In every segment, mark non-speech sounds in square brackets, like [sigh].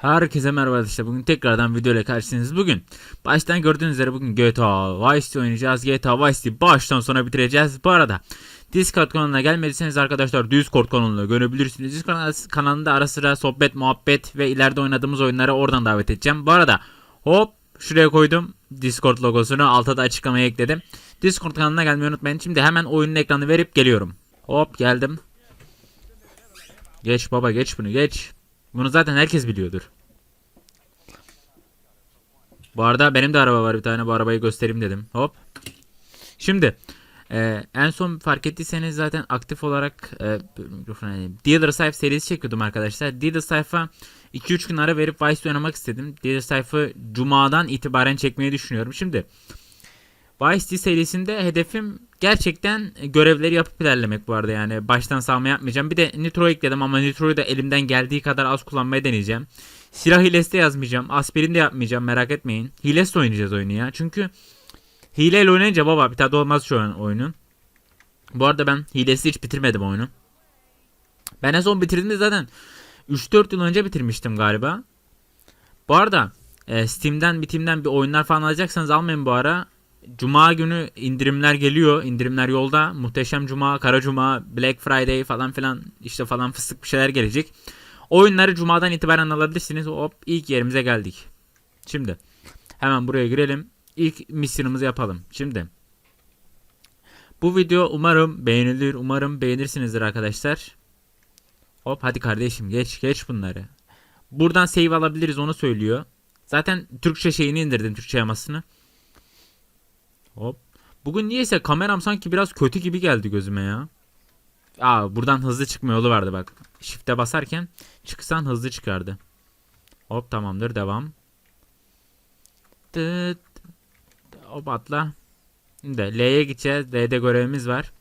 Herkese merhaba arkadaşlar. Bugün tekrardan video ile karşınızdayız. Bugün baştan gördüğünüz üzere bugün GTA Vice City oynayacağız. GTA Vice City baştan sona bitireceğiz. Bu arada Discord kanalına gelmediyseniz arkadaşlar Discord kanalına görebilirsiniz. Discord kanalında ara sıra sohbet, muhabbet ve ileride oynadığımız oyunları oradan davet edeceğim. Bu arada hop şuraya koydum Discord logosunu altta da açıklamaya ekledim. Discord kanalına gelmeyi unutmayın. Şimdi hemen oyunun ekranı verip geliyorum. Hop geldim. Geç baba geç bunu geç. Bunu zaten herkes biliyordur. Bu arada benim de araba var bir tane bu arabayı göstereyim dedim. Hop. Şimdi e, en son fark ettiyseniz zaten aktif olarak e. Dealer Sayfa serisi çekiyordum arkadaşlar. Dealer Sayfa 2-3 gün ara verip Vice oynamak istedim. Dealer Sayfa Cuma'dan itibaren çekmeyi düşünüyorum. Şimdi Vice City serisinde hedefim gerçekten görevleri yapıp ilerlemek bu arada yani baştan savma yapmayacağım. Bir de Nitro ekledim ama Nitro'yu da elimden geldiği kadar az kullanmaya deneyeceğim. Silah hilesi de yazmayacağım. Aspirin de yapmayacağım merak etmeyin. Hilesi oynayacağız oyunu ya. Çünkü hileyle oynayınca baba bir tadı olmaz şu an oyunun. Bu arada ben hilesi hiç bitirmedim oyunu. Ben en son bitirdiğimde zaten 3-4 yıl önce bitirmiştim galiba. Bu arada e, Steam'den bitimden bir oyunlar falan alacaksanız almayın bu ara. Cuma günü indirimler geliyor. İndirimler yolda. Muhteşem Cuma, Kara Cuma, Black Friday falan filan işte falan fıstık bir şeyler gelecek. Oyunları Cuma'dan itibaren alabilirsiniz. Hop ilk yerimize geldik. Şimdi hemen buraya girelim. İlk misyonumuzu yapalım. Şimdi bu video umarım beğenilir. Umarım beğenirsinizdir arkadaşlar. Hop hadi kardeşim geç geç bunları. Buradan save alabiliriz onu söylüyor. Zaten Türkçe şeyini indirdim Türkçe yamasını. Hop. Bugün niyeyse kameram sanki biraz kötü gibi geldi gözüme ya. Aa buradan hızlı çıkma yolu vardı bak. Shift'e basarken çıksan hızlı çıkardı. Hop tamamdır devam. Tıt. Hop atla. Şimdi L'ye gideceğiz. L'de görevimiz var.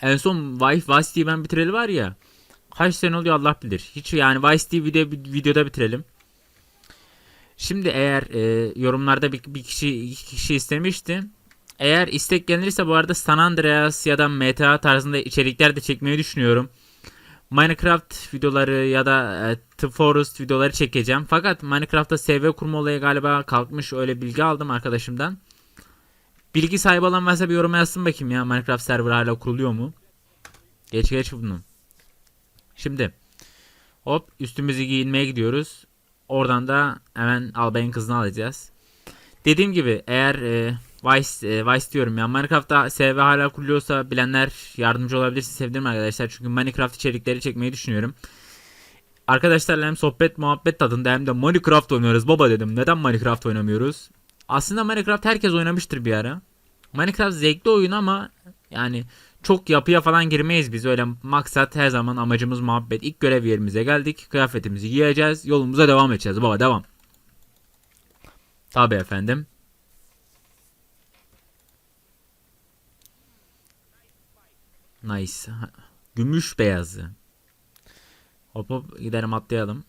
En son Vice, Vice ben bitireli var ya. Kaç sene oluyor Allah bilir. Hiç yani Vice video, videoda bitirelim. Şimdi eğer e, yorumlarda bir, bir kişi iki kişi istemişti. Eğer istek gelirse bu arada San Andreas ya da MTA tarzında içerikler de çekmeyi düşünüyorum. Minecraft videoları ya da e, The Forest videoları çekeceğim. Fakat Minecraft'ta SV kurma olayı galiba kalkmış öyle bilgi aldım arkadaşımdan. Bilgi sahibi olan varsa bir yorum yazsın bakayım ya Minecraft server hala kuruluyor mu? Geç geç bunu. Şimdi hop üstümüzü giyinmeye gidiyoruz. Oradan da hemen albayın kızını alacağız. Dediğim gibi eğer e, Vice, e, Vice diyorum ya Minecraft'ta SV hala kuruluyorsa bilenler yardımcı olabilirse sevinirim arkadaşlar. Çünkü Minecraft içerikleri çekmeyi düşünüyorum. Arkadaşlarla hem sohbet muhabbet tadında hem de Minecraft oynuyoruz baba dedim. Neden Minecraft oynamıyoruz? Aslında Minecraft herkes oynamıştır bir ara. Minecraft zevkli oyun ama yani çok yapıya falan girmeyiz biz. Öyle maksat her zaman amacımız muhabbet. İlk görev yerimize geldik. Kıyafetimizi giyeceğiz. Yolumuza devam edeceğiz. Baba devam. Tabi efendim. Nice. Gümüş beyazı. Hop hop gidelim atlayalım.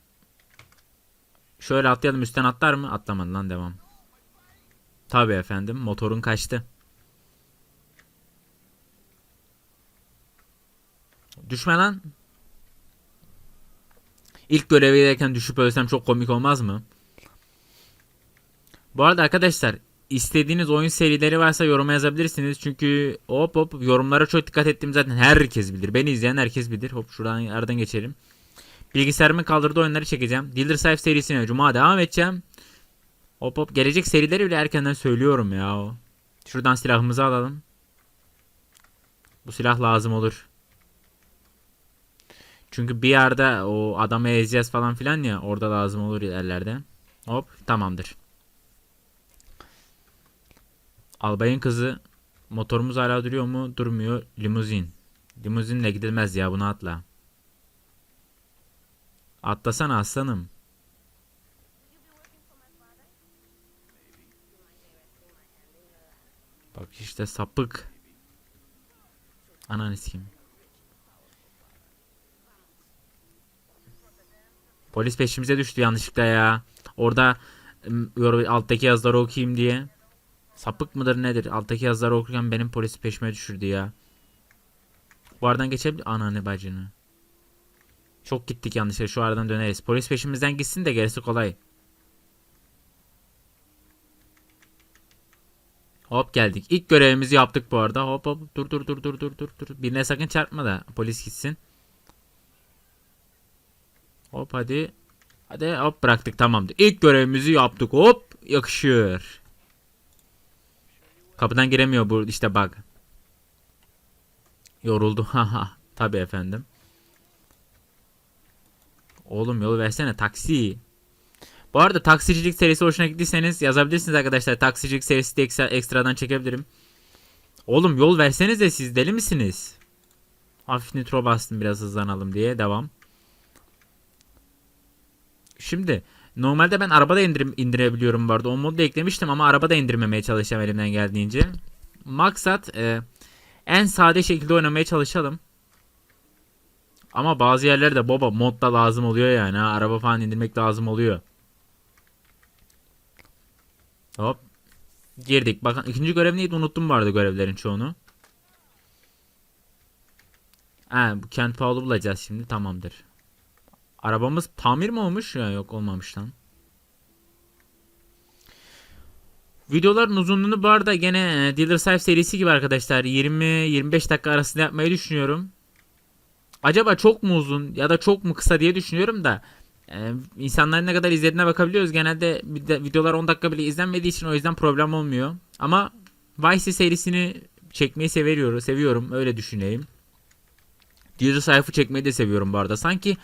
Şöyle atlayalım üstten atlar mı? Atlamadı lan devam. Tabi efendim motorun kaçtı. Düşme lan. İlk göreve giderken düşüp ölsem çok komik olmaz mı? Bu arada arkadaşlar istediğiniz oyun serileri varsa yoruma yazabilirsiniz. Çünkü hop hop yorumlara çok dikkat ettim zaten herkes bilir. Beni izleyen herkes bilir. Hop şuradan aradan geçelim. Bilgisayarımın kaldırdığı oyunları çekeceğim. Dealer Safe serisine cuma devam edeceğim. Hop hop gelecek serileri bile erkenden söylüyorum ya. Şuradan silahımızı alalım. Bu silah lazım olur. Çünkü bir yerde o adamı ezeceğiz falan filan ya orada lazım olur yerlerde. Hop tamamdır. Albayın kızı motorumuz hala duruyor mu? Durmuyor. Limuzin. Limuzinle gidilmez ya bunu atla. Atlasana aslanım. Bak işte sapık. Ananı sikeyim. Polis peşimize düştü yanlışlıkla ya. Orada alttaki yazıları okuyayım diye. Sapık mıdır nedir? Alttaki yazıları okurken benim polis peşime düşürdü ya. Bu aradan geçebilir. Ananı bacını. Çok gittik yanlışlıkla şu aradan döneriz. Polis peşimizden gitsin de gerisi kolay. Hop geldik. İlk görevimizi yaptık bu arada. Hop hop dur dur dur dur dur dur. Birine sakın çarpma da polis gitsin. Hop hadi. Hadi hop bıraktık tamamdır. İlk görevimizi yaptık. Hop yakışır. Kapıdan giremiyor bu işte bak. Yoruldu. [laughs] Haha. Tabi efendim. Oğlum yol versene taksi. Bu arada taksicilik serisi hoşuna gittiyseniz yazabilirsiniz arkadaşlar. Taksicilik serisi de ekstra, ekstradan çekebilirim. Oğlum yol verseniz de siz deli misiniz? Hafif nitro bastım biraz hızlanalım diye. Devam. Şimdi normalde ben arabada indirim, indirebiliyorum arada. O modu da eklemiştim ama arabada indirmemeye çalışacağım elimden geldiğince. Maksat e, en sade şekilde oynamaya çalışalım. Ama bazı yerlerde baba modda lazım oluyor yani. Ha, araba falan indirmek lazım oluyor. Hop. Girdik. Bakın ikinci görev neydi unuttum arada görevlerin çoğunu. Ha, bu Kent Paul'u bulacağız şimdi tamamdır. Arabamız tamir mi olmuş? Ya yok olmamış lan. Videoların uzunluğunu bu arada gene e, Dealer Life serisi gibi arkadaşlar 20-25 dakika arasında yapmayı düşünüyorum. Acaba çok mu uzun ya da çok mu kısa diye düşünüyorum da e, insanların ne kadar izlediğine bakabiliyoruz. Genelde vide- videolar 10 dakika bile izlenmediği için o yüzden problem olmuyor. Ama Vice serisini çekmeyi seviyorum, seviyorum öyle düşüneyim. Dealer sayfı çekmeyi de seviyorum bu arada. Sanki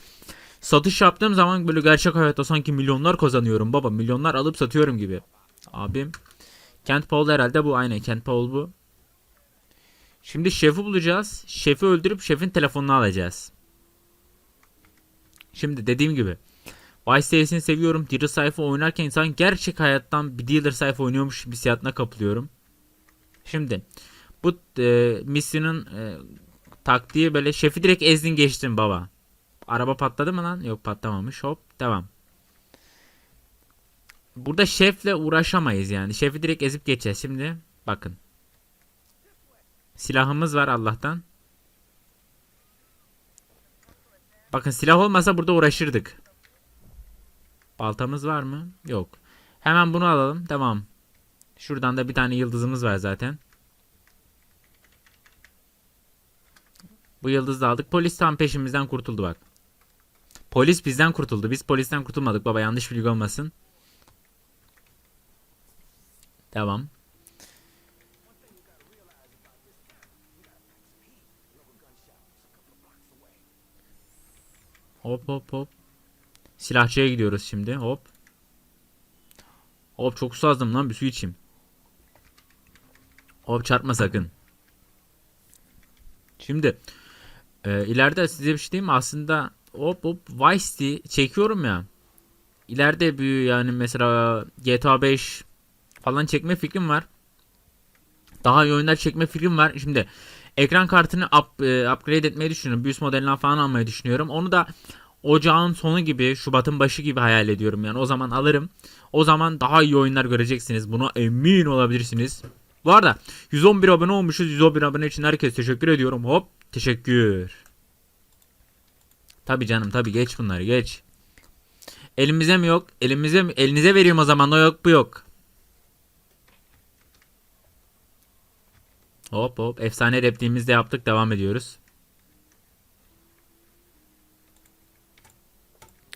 satış yaptığım zaman böyle gerçek hayatta sanki milyonlar kazanıyorum baba. Milyonlar alıp satıyorum gibi. Abim. Kent Paul herhalde bu aynen Kent Paul bu. Şimdi şefi bulacağız. Şefi öldürüp şefin telefonunu alacağız. Şimdi dediğim gibi Vice serisini seviyorum. Dealer sayfa oynarken insan gerçek hayattan bir dealer sayfa oynuyormuş hissiyatına kapılıyorum. Şimdi bu e, misyonun e, taktiği böyle şefi direkt ezdin geçtin baba. Araba patladı mı lan? Yok patlamamış. Hop devam. Burada şefle uğraşamayız yani. Şefi direkt ezip geçeceğiz. Şimdi bakın. Silahımız var Allah'tan. Bakın silah olmasa burada uğraşırdık. Baltamız var mı? Yok. Hemen bunu alalım. Devam. Şuradan da bir tane yıldızımız var zaten. Bu yıldızı aldık. Polis tam peşimizden kurtuldu bak. Polis bizden kurtuldu. Biz polisten kurtulmadık baba. Yanlış bilgi olmasın. Devam. Hop hop hop. Silahçıya gidiyoruz şimdi. Hop. Hop çok susadım lan bir su içeyim. Hop çarpma sakın. Şimdi e, ileride size bir şey diyeyim mi? Aslında hop hop Vice City çekiyorum ya. İleride bir yani mesela GTA 5 falan çekme fikrim var. Daha iyi oyunlar çekme fikrim var. Şimdi ekran kartını up, e, upgrade etmeyi düşünüyorum. Bir üst modelini falan almayı düşünüyorum. Onu da ocağın sonu gibi, Şubat'ın başı gibi hayal ediyorum. Yani o zaman alırım. O zaman daha iyi oyunlar göreceksiniz. Buna emin olabilirsiniz. Bu arada 111 abone olmuşuz. 111 abone için herkese teşekkür ediyorum. Hop teşekkür. Tabi canım tabi geç bunları geç. Elimize mi yok? Elimize mi? Elinize vereyim o zaman. O yok bu yok. Hop hop. Efsane repliğimizi de yaptık. Devam ediyoruz.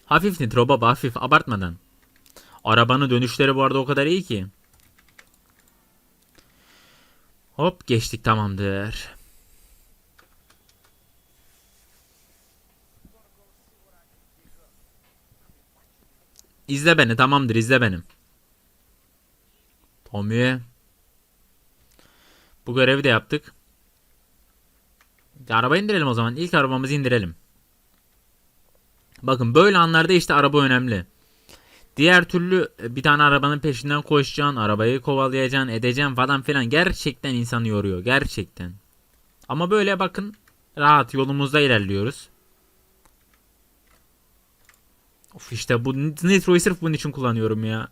Hafif nitro baba hafif abartmadan. Arabanın dönüşleri bu arada o kadar iyi ki. Hop geçtik tamamdır. İzle beni tamamdır izle beni. Tommy. Bu görevi de yaptık. Araba indirelim o zaman. İlk arabamızı indirelim. Bakın böyle anlarda işte araba önemli. Diğer türlü e, bir tane arabanın peşinden koşacaksın, arabayı kovalayacaksın, edeceksin falan filan gerçekten insanı yoruyor. Gerçekten. Ama böyle bakın rahat yolumuzda ilerliyoruz. Of işte bu nitroyu sırf bunun için kullanıyorum ya.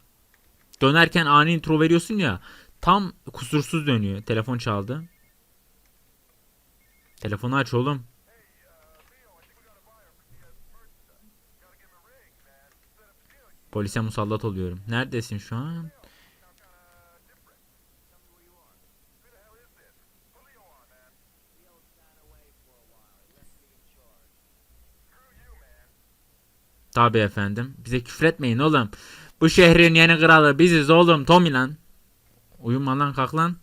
Dönerken ani intro veriyorsun ya. Tam kusursuz dönüyor. Telefon çaldı. Telefonu aç oğlum. Polise musallat oluyorum. Neredesin şu an? Tabii efendim. Bize küfretmeyin oğlum. Bu şehrin yeni kralı biziz oğlum. Tommy lan. Uyuma lan kalk lan.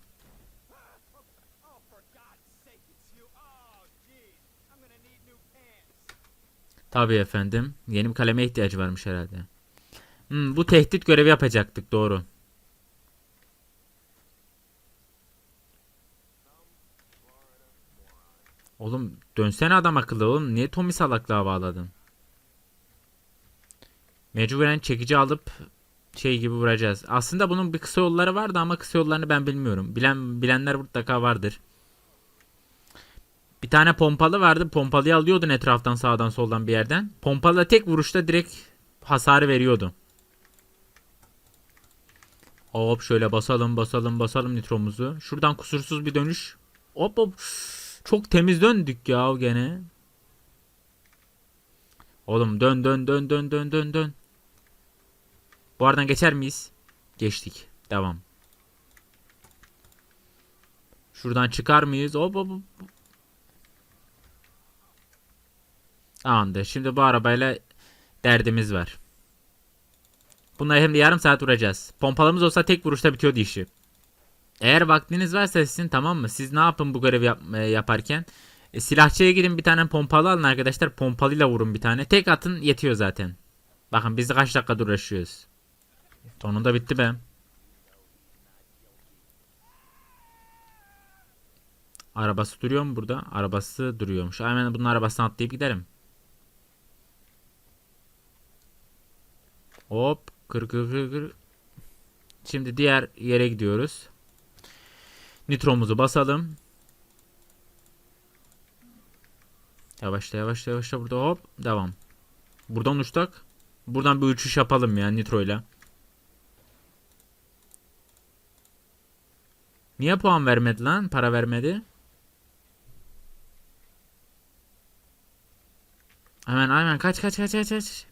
Tabii efendim. Yeni bir kaleme ihtiyacı varmış herhalde. Hmm, bu tehdit görevi yapacaktık doğru. Oğlum dönsene adam akıllı oğlum. Niye Tommy salaklığa bağladın? Mecburen çekici alıp şey gibi vuracağız. Aslında bunun bir kısa yolları vardı ama kısa yollarını ben bilmiyorum. Bilen bilenler mutlaka vardır. Bir tane pompalı vardı. Pompalıyı alıyordun etraftan sağdan soldan bir yerden. Pompalı tek vuruşta direkt hasarı veriyordu. Hop şöyle basalım basalım basalım nitromuzu. Şuradan kusursuz bir dönüş. Hop hop. Çok temiz döndük ya gene. Oğlum dön dön dön dön dön dön dön. Bu aradan geçer miyiz? Geçtik. Devam. Şuradan çıkar mıyız? Hop hop hop. Tamamdır. Şimdi bu arabayla derdimiz var. Bunları hem de yarım saat vuracağız. Pompalımız olsa tek vuruşta bitiyordu işi. Eğer vaktiniz varsa sizin tamam mı? Siz ne yapın bu görevi yap- e, yaparken? E, silahçıya gidin bir tane pompalı alın arkadaşlar. Pompalıyla vurun bir tane. Tek atın yetiyor zaten. Bakın biz kaç dakika uğraşıyoruz. Sonunda bitti be. Arabası duruyor mu burada? Arabası duruyormuş. Hemen bunun arabasına atlayıp giderim. Hop. Kır kır kır kır. Şimdi diğer yere gidiyoruz. Nitromuzu basalım. Yavaşla yavaşla yavaşla burada hop. Devam. Buradan uçtak. Buradan bir uçuş yapalım ya nitroyla. Niye puan vermedi lan? Para vermedi. Hemen hemen kaç kaç kaç kaç kaç.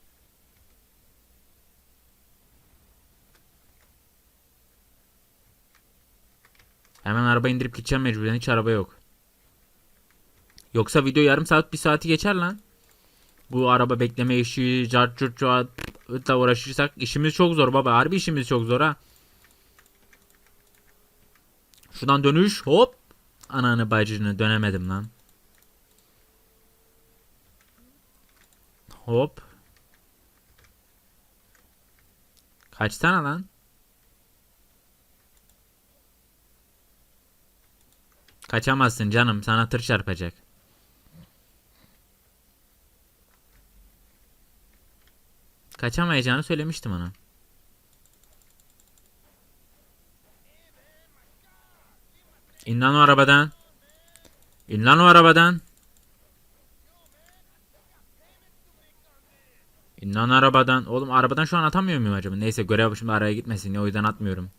Hemen araba indirip gideceğim mecburen hiç araba yok. Yoksa video yarım saat bir saati geçer lan. Bu araba bekleme işi, cart curt cartla uğraşırsak işimiz çok zor baba. Harbi işimiz çok zor ha. Şuradan dönüş hop. Ananı bacını dönemedim lan. Hop. Kaçsana lan. Kaçamazsın canım. Sana tır çarpacak. Kaçamayacağını söylemiştim ona. İn lan o arabadan. İn lan o arabadan. İn lan arabadan. Oğlum arabadan şu an atamıyor muyum acaba? Neyse görev şimdi araya gitmesin diye o yüzden atmıyorum.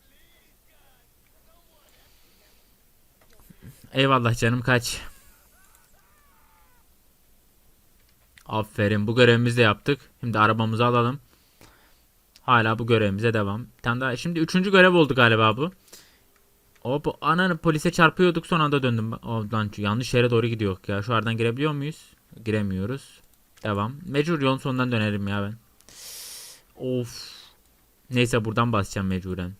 Eyvallah canım kaç. Aferin bu görevimizi de yaptık. Şimdi arabamızı alalım. Hala bu görevimize devam. Bir tane daha. Şimdi üçüncü görev oldu galiba bu. Hop ananı polise çarpıyorduk son anda döndüm. Oh, lan yanlış yere doğru gidiyor ya. Şu aradan girebiliyor muyuz? Giremiyoruz. Devam. Mecbur yolun sonundan dönerim ya ben. Of. Neyse buradan basacağım mecburen.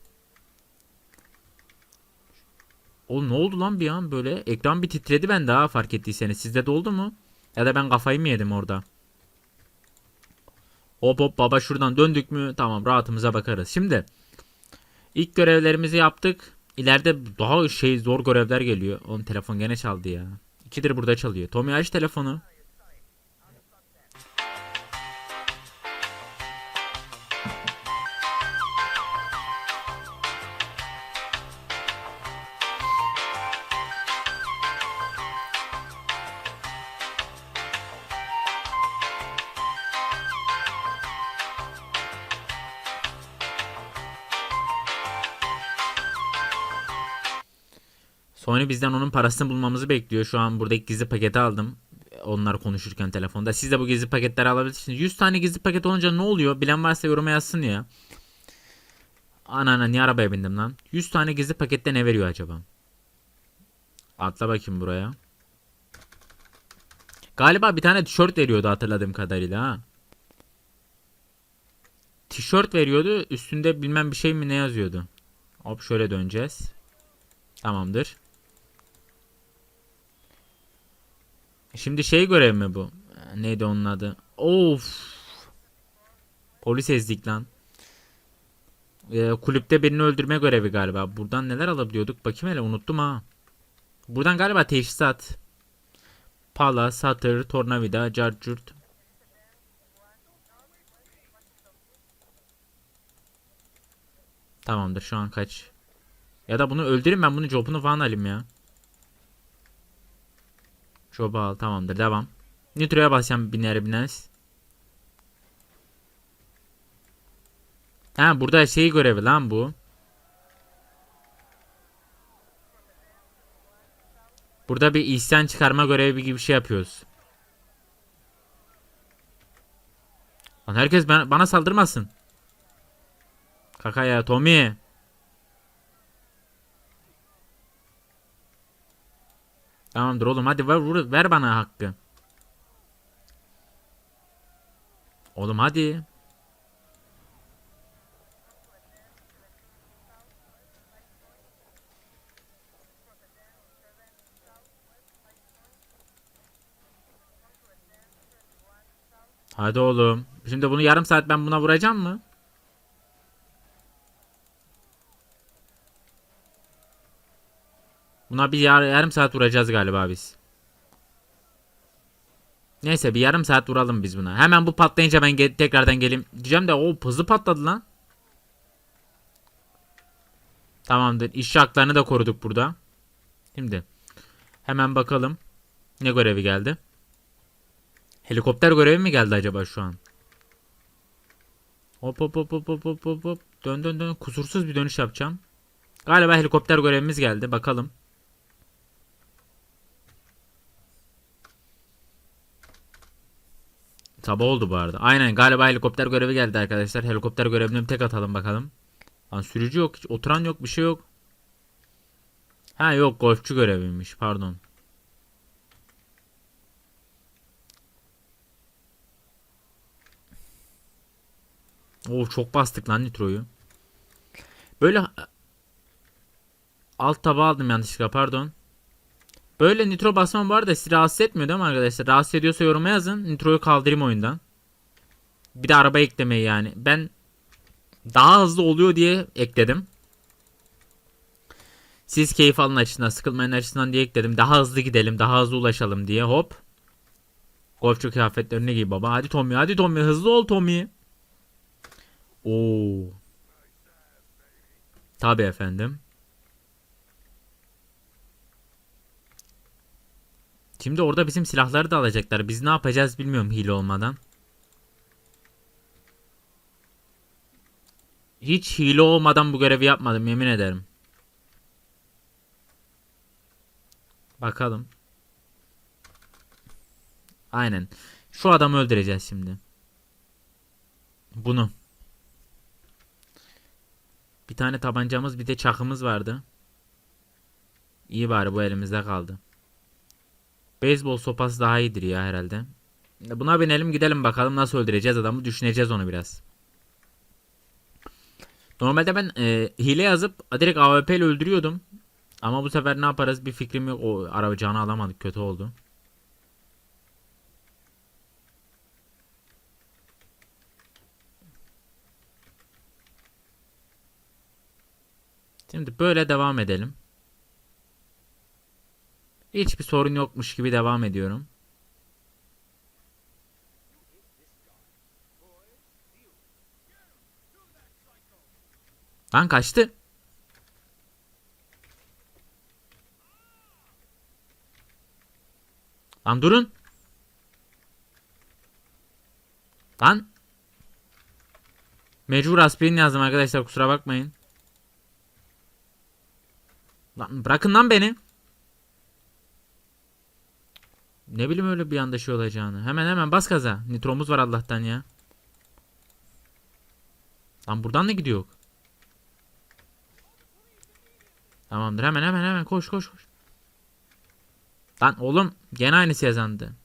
Oğlum ne oldu lan bir an böyle? Ekran bir titredi ben daha fark ettiyseniz. Sizde de oldu mu? Ya da ben kafayı mı yedim orada? Hop hop baba şuradan döndük mü? Tamam rahatımıza bakarız. Şimdi ilk görevlerimizi yaptık. İleride daha şey zor görevler geliyor. Oğlum telefon gene çaldı ya. İkidir burada çalıyor. Tommy aç telefonu. Sony bizden onun parasını bulmamızı bekliyor. Şu an buradaki gizli paketi aldım. onlar konuşurken telefonda. Siz de bu gizli paketleri alabilirsiniz. 100 tane gizli paket olunca ne oluyor? Bilen varsa yoruma yazsın ya. Ana ana niye arabaya bindim lan? 100 tane gizli pakette ne veriyor acaba? Atla bakayım buraya. Galiba bir tane tişört veriyordu hatırladığım kadarıyla ha. Tişört veriyordu. Üstünde bilmem bir şey mi ne yazıyordu. Hop şöyle döneceğiz. Tamamdır. Şimdi şey görev mi bu? Neydi onun adı? Of. Polis ezdik lan. Ee, kulüpte birini öldürme görevi galiba. Buradan neler alabiliyorduk? Bakayım hele unuttum ha. Buradan galiba teşhisat. Pala, satır, tornavida, carcurt. Tamamdır şu an kaç. Ya da bunu öldüreyim ben bunun jobunu falan alayım ya. Jobu al tamamdır devam. Nitro'ya basacağım biner bineriz. Ha burada şey görevi lan bu. Burada bir isyan çıkarma görevi gibi bir şey yapıyoruz. Lan herkes ben- bana saldırmasın. Kaka ya Tommy. Tamamdır oğlum hadi ver, vur- ver bana hakkı. Oğlum hadi. Hadi oğlum. Şimdi bunu yarım saat ben buna vuracağım mı? Buna bir yar- yarım saat vuracağız galiba biz. Neyse bir yarım saat vuralım biz buna. Hemen bu patlayınca ben ge- tekrardan geleyim. Diyeceğim de o hızlı patladı lan. Tamamdır. İşçi haklarını da koruduk burada. Şimdi hemen bakalım. Ne görevi geldi? Helikopter görevi mi geldi acaba şu an? Hop hop hop hop hop hop hop. Dön dön dön. Kusursuz bir dönüş yapacağım. Galiba helikopter görevimiz geldi. Bakalım. Sabah oldu bu arada. Aynen galiba helikopter görevi geldi arkadaşlar. Helikopter görevini bir tek atalım bakalım. Lan sürücü yok. Hiç oturan yok. Bir şey yok. Ha yok golfçü göreviymiş. Pardon. Oo çok bastık lan nitroyu. Böyle alt taba aldım yanlışlıkla pardon. Böyle nitro basmam var da sizi rahatsız etmiyor değil mi arkadaşlar? Rahatsız ediyorsa yoruma yazın. Nitroyu kaldırayım oyundan. Bir de araba eklemeyi yani. Ben daha hızlı oluyor diye ekledim. Siz keyif alın açısından, sıkılmayın açısından diye ekledim. Daha hızlı gidelim, daha hızlı ulaşalım diye. Hop. Golfçu kıyafetlerini giy baba. Hadi Tommy, hadi Tommy. Hızlı ol Tommy. Oo. Tabi efendim. Şimdi orada bizim silahları da alacaklar. Biz ne yapacağız bilmiyorum hile olmadan. Hiç hile olmadan bu görevi yapmadım yemin ederim. Bakalım. Aynen. Şu adamı öldüreceğiz şimdi. Bunu. Bir tane tabancamız bir de çakımız vardı. İyi bari bu elimizde kaldı. Beyzbol sopası daha iyidir ya herhalde. Buna binelim gidelim bakalım nasıl öldüreceğiz adamı düşüneceğiz onu biraz. Normalde ben e, hile yazıp direkt AWP ile öldürüyordum. Ama bu sefer ne yaparız bir fikrim yok. O arabacağını alamadık kötü oldu. Şimdi böyle devam edelim. Hiçbir sorun yokmuş gibi devam ediyorum. Lan kaçtı. Lan durun. Lan. Mecbur aspirin yazdım arkadaşlar kusura bakmayın. Lan bırakın lan beni. Ne bileyim öyle bir anda şey olacağını. Hemen hemen bas gaza. Nitromuz var Allah'tan ya. Lan buradan ne gidiyor? Tamamdır hemen hemen hemen koş koş koş. Lan oğlum gene aynısı yazandı.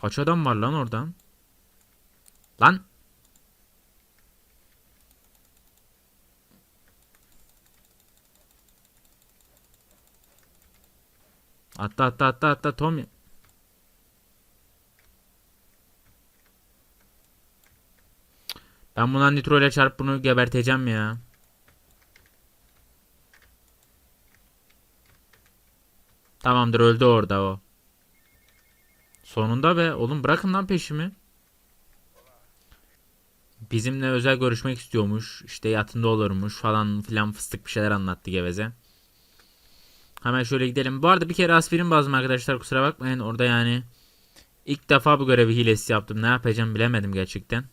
Kaç adam var lan oradan? Lan. Atla atla atla atla Tommy. Ben buna nitro ile çarp bunu geberteceğim ya. Tamamdır öldü orada o. Sonunda be oğlum bırakın lan peşimi. Bizimle özel görüşmek istiyormuş. İşte yatında olurmuş falan filan fıstık bir şeyler anlattı geveze. Hemen şöyle gidelim. Bu arada bir kere aspirin bazım arkadaşlar kusura bakmayın. Orada yani ilk defa bu görevi hilesi yaptım. Ne yapacağım bilemedim gerçekten.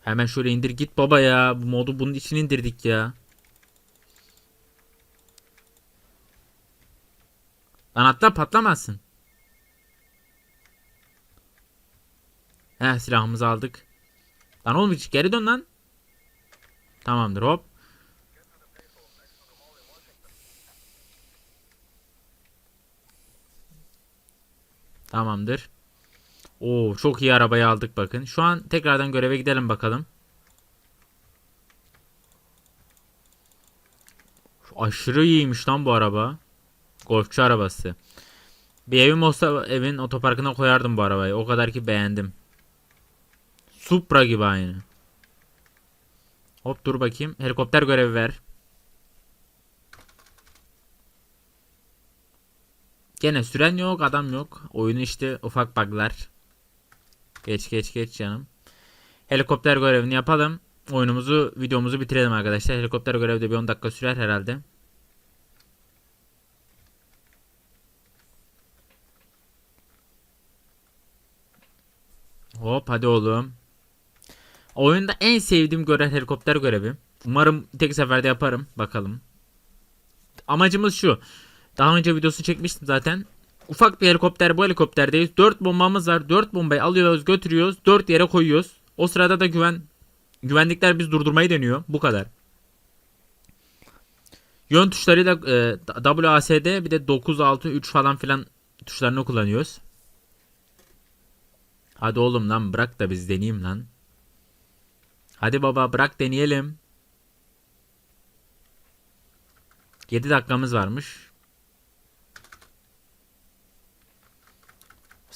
Hemen şöyle indir git baba ya. Bu modu bunun için indirdik ya. Lan atla patlamazsın. Heh silahımızı aldık. Lan oğlum geri dön lan. Tamamdır hop. Tamamdır. Oo çok iyi arabayı aldık bakın. Şu an tekrardan göreve gidelim bakalım. Şu aşırı iyiymiş lan bu araba. Golfçu arabası. Bir evim olsa evin otoparkına koyardım bu arabayı. O kadar ki beğendim. Supra gibi aynı. Hop dur bakayım. Helikopter görevi ver. Gene süren yok, adam yok. Oyunu işte ufak bug'lar. Geç geç geç canım. Helikopter görevini yapalım. Oyunumuzu, videomuzu bitirelim arkadaşlar. Helikopter görevi de bir 10 dakika sürer herhalde. Hop hadi oğlum. Oyunda en sevdiğim görev helikopter görevi. Umarım tek seferde yaparım. Bakalım. Amacımız şu. Daha önce videosu çekmiştim zaten. Ufak bir helikopter bu helikopterdeyiz. 4 bombamız var. 4 bombayı alıyoruz götürüyoruz. 4 yere koyuyoruz. O sırada da güven güvenlikler biz durdurmayı deniyor. Bu kadar. Yön tuşlarıyla e, WASD bir de 9 6 3 falan filan tuşlarını kullanıyoruz. Hadi oğlum lan bırak da biz deneyeyim lan. Hadi baba bırak deneyelim. 7 dakikamız varmış.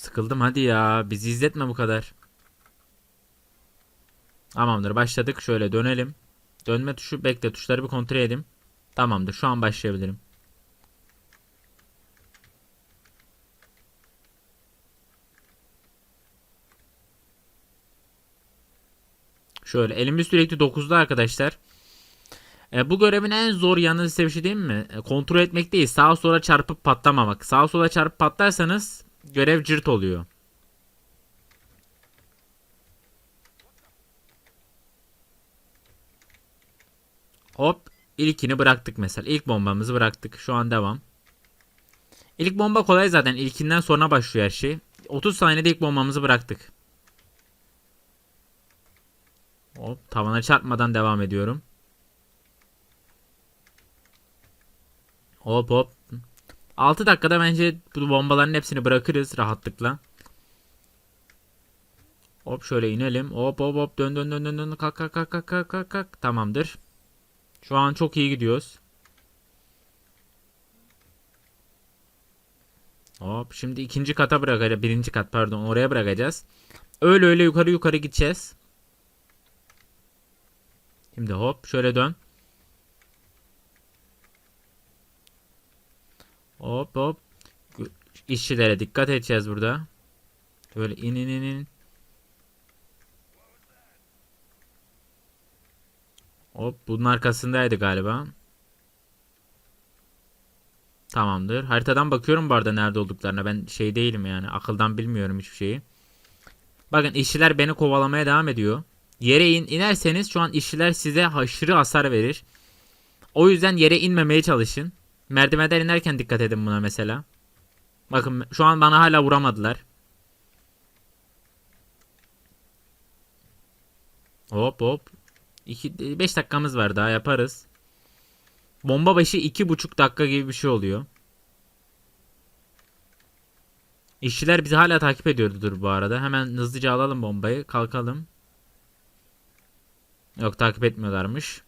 Sıkıldım hadi ya. Bizi izletme bu kadar. Tamamdır başladık. Şöyle dönelim. Dönme tuşu bekle tuşları bir kontrol edeyim. Tamamdır şu an başlayabilirim. Şöyle elimiz sürekli 9'da arkadaşlar. E, bu görevin en zor yanı size bir şey diyeyim mi? E, kontrol etmek değil sağa sola çarpıp patlamamak. Sağa sola çarpıp patlarsanız görev cırt oluyor. Hop ilkini bıraktık mesela. İlk bombamızı bıraktık. Şu an devam. İlk bomba kolay zaten. İlkinden sonra başlıyor her şey. 30 saniyede ilk bombamızı bıraktık. Hop tavana çarpmadan devam ediyorum. Hop hop. 6 dakikada bence bu bombaların hepsini bırakırız rahatlıkla. Hop şöyle inelim. Hop hop hop dön dön dön dön dön kalk kalk kalk kalk kalk kalk kalk. Tamamdır. Şu an çok iyi gidiyoruz. Hop şimdi ikinci kata bırakacağız. Birinci kat pardon oraya bırakacağız. Öyle öyle yukarı yukarı gideceğiz. Şimdi hop şöyle dön. Hop hop. İşçilere dikkat edeceğiz burada. Böyle in in in. Hop bunun arkasındaydı galiba. Tamamdır. Haritadan bakıyorum bu arada nerede olduklarına. Ben şey değilim yani. Akıldan bilmiyorum hiçbir şeyi. Bakın işçiler beni kovalamaya devam ediyor. Yere in, inerseniz şu an işçiler size aşırı hasar verir. O yüzden yere inmemeye çalışın. Merdivenden inerken dikkat edin buna mesela. Bakın şu an bana hala vuramadılar. Hop hop. 5 dakikamız var daha yaparız. Bomba başı iki buçuk dakika gibi bir şey oluyor. İşçiler bizi hala takip ediyordur bu arada. Hemen hızlıca alalım bombayı. Kalkalım. Yok takip etmiyorlarmış.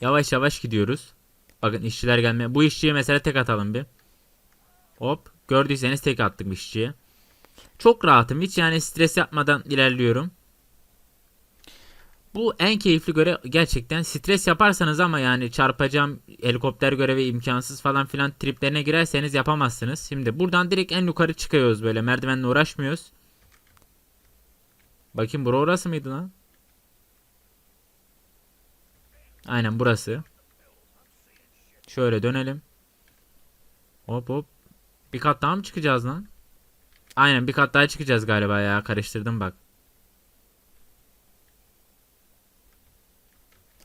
Yavaş yavaş gidiyoruz. Bakın işçiler gelmeye. Bu işçiye mesela tek atalım bir. Hop. Gördüyseniz tek attık bu işçiye. Çok rahatım. Hiç yani stres yapmadan ilerliyorum. Bu en keyifli görev gerçekten stres yaparsanız ama yani çarpacağım helikopter görevi imkansız falan filan triplerine girerseniz yapamazsınız. Şimdi buradan direkt en yukarı çıkıyoruz böyle merdivenle uğraşmıyoruz. Bakayım bura orası mıydı lan? Aynen burası. Şöyle dönelim. Hop hop. Bir kat daha mı çıkacağız lan? Aynen bir kat daha çıkacağız galiba ya karıştırdım bak.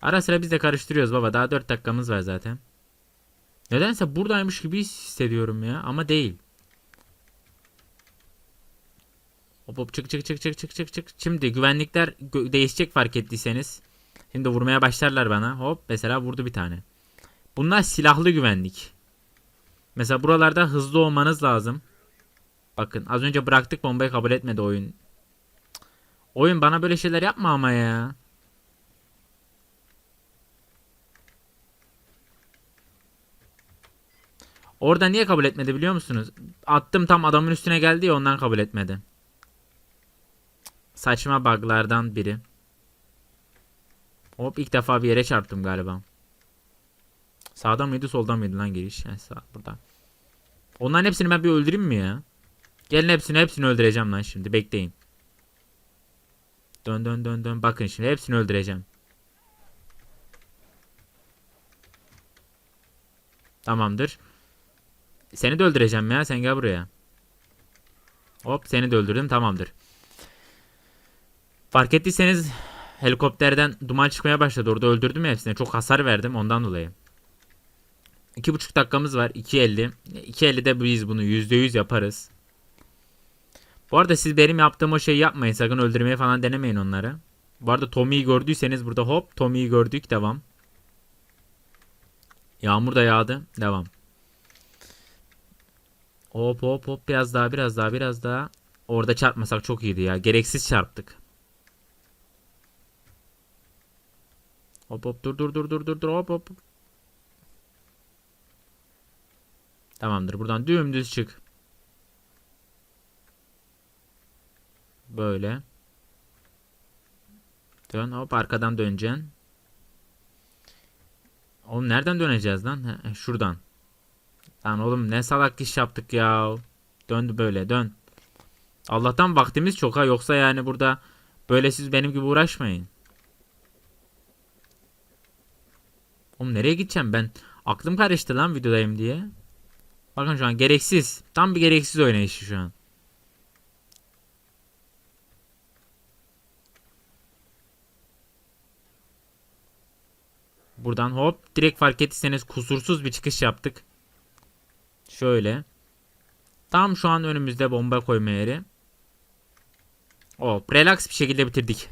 Ara sıra biz de karıştırıyoruz baba. Daha 4 dakikamız var zaten. Nedense buradaymış gibi hissediyorum ya ama değil. Hop hop çık çık çık çık çık çık çık. Şimdi güvenlikler değişecek fark ettiyseniz. Şimdi vurmaya başlarlar bana. Hop mesela vurdu bir tane. Bunlar silahlı güvenlik. Mesela buralarda hızlı olmanız lazım. Bakın az önce bıraktık bombayı kabul etmedi oyun. Oyun bana böyle şeyler yapma ama ya. Orada niye kabul etmedi biliyor musunuz? Attım tam adamın üstüne geldi ya ondan kabul etmedi. Saçma buglardan biri. Hop ilk defa bir yere çarptım galiba. Sağda mıydı solda mıydı lan giriş? Yani sağ burada. Onların hepsini ben bir öldüreyim mi ya? Gelin hepsini hepsini öldüreceğim lan şimdi bekleyin. Dön dön dön dön bakın şimdi hepsini öldüreceğim. Tamamdır. Seni de öldüreceğim ya. Sen gel buraya. Hop seni de öldürdüm. Tamamdır. Fark ettiyseniz helikopterden duman çıkmaya başladı. Orada öldürdüm ya hepsini. Çok hasar verdim ondan dolayı. İki buçuk dakikamız var. 2.50. 2.50'de biz bunu %100 yaparız. Bu arada siz benim yaptığım o şeyi yapmayın. Sakın öldürmeye falan denemeyin onları. Bu arada Tommy'yi gördüyseniz burada hop Tommy'yi gördük. Devam. Yağmur da yağdı. Devam. Hop hop hop biraz daha biraz daha biraz daha. Orada çarpmasak çok iyiydi ya. Gereksiz çarptık. Hop hop dur dur dur dur dur dur hop hop. Tamamdır. Buradan dümdüz çık. Böyle. Dön hop arkadan döneceksin. Oğlum nereden döneceğiz lan? He, şuradan. Lan oğlum ne salak iş yaptık ya. Döndü böyle dön. Allah'tan vaktimiz çok ha yoksa yani burada böyle siz benim gibi uğraşmayın. Oğlum nereye gideceğim ben? Aklım karıştı lan videodayım diye. Bakın şu an gereksiz. Tam bir gereksiz oynayışı şu an. Buradan hop direkt fark ettiyseniz kusursuz bir çıkış yaptık. Şöyle. Tam şu an önümüzde bomba koyma yeri. Hop relax bir şekilde bitirdik.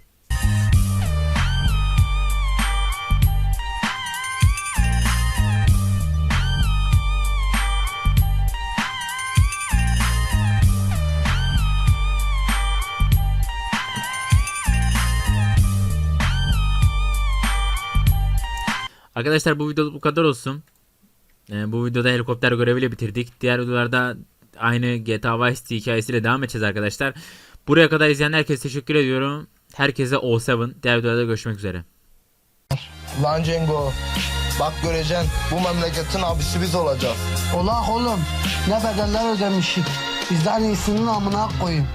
Arkadaşlar bu videoluk bu kadar olsun. Ee, bu videoda helikopter göreviyle bitirdik. Diğer videolarda aynı GTA Vice City hikayesiyle devam edeceğiz arkadaşlar. Buraya kadar izleyen herkese teşekkür ediyorum. Herkese O7. Diğer videolarda görüşmek üzere. Lan Cengo bak göreceksin bu memleketin abisi biz olacağız. Ola oğlum ne bedeller ödemişik. Bizden iyisinin amına koyayım.